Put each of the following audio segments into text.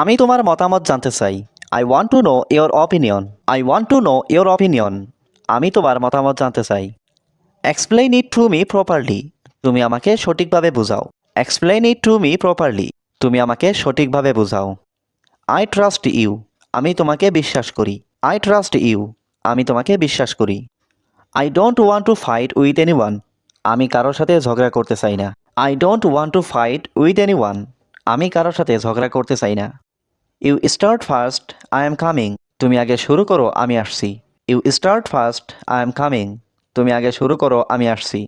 আমি তোমার মতামত জানতে চাই। I want to know your opinion I want to know your opinion আমি তোমার মতামত জানতে চাই। Explain it to me properly তুমি আমাকে সঠিকভাবে বোঝাও। Explain it to me properly তুমি আমাকে সঠিকভাবে বোঝাও। আই ট্রাস্ট ইউ আমি তোমাকে বিশ্বাস করি। আই ট্রাস্ট ইউ আমি তোমাকে বিশ্বাস করি। I don't want to fight with anyone আমি কারোর সাথে ঝগড়া করতে চাই না। I don't want to fight with anyone আমি কারোর সাথে ঝগড়া করতে চাই না। You start first I am coming তুমি আগে শুরু করো, আমি আসছি। You start first I am coming তুমি আগে শুরু করো, আমি আসছি।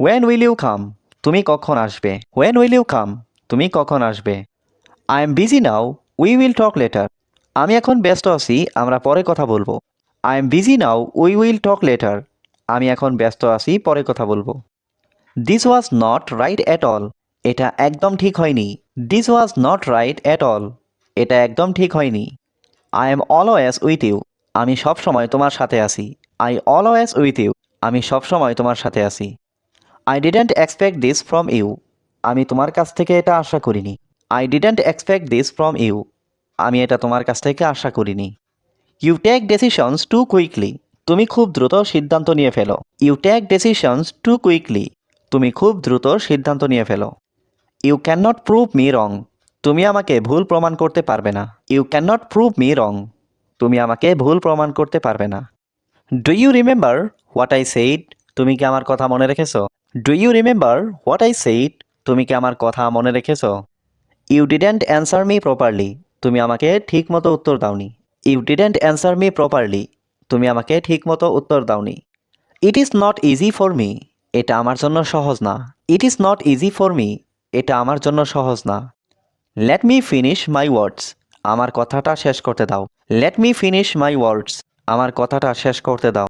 হোয়েন উইল ইউ কাম তুমি কখন আসবে? হোয়েন উইল ইউ কাম তুমি কখন আসবে? I am busy now we will talk later আমি এখন ব্যস্ত আছি, আমরা পরে কথা বলব। I am busy now we will talk later আমি এখন ব্যস্ত আছি, পরে কথা বলব। This was not right at all এটা একদম ঠিক হয়নি। This was not right at all এটা একদম ঠিক হয়নি। I am always with you আমি সব সময় তোমার সাথে আছি। আই অলওয়েজ উইথ ইউ আমি সব সময় তোমার সাথে আছি। I didn't expect this from you আমি তোমার কাছ থেকে এটা আশা করিনি। I didn't expect this from you আমি এটা তোমার কাছ থেকে আশা করিনি। You take decisions too quickly তুমি খুব দ্রুত সিদ্ধান্ত নিয়ে ফেলো। You take decisions too quickly তুমি খুব দ্রুত সিদ্ধান্ত নিয়ে ফেলো। You cannot prove me wrong তুমি আমাকে ভুল প্রমাণ করতে পারবে না। You cannot prove me wrong তুমি আমাকে ভুল প্রমাণ করতে পারবে না। Do you remember what I said তুমি কি আমার কথা মনে রেখেছো? Do you remember what I said তুমি কি আমার কথা মনে রেখেছো? You didn't answer me properly তুমি আমাকে ঠিক মতো উত্তর দাওনি। You didn't answer me properly তুমি আমাকে ঠিক মতো উত্তর দাওনি। It is not easy for me এটা আমার জন্য সহজ না। It is not easy for me এটা আমার জন্য সহজ না। Let me finish my words আমার কথাটা শেষ করতে দাও। Let me finish my words আমার কথাটা শেষ করতে দাও।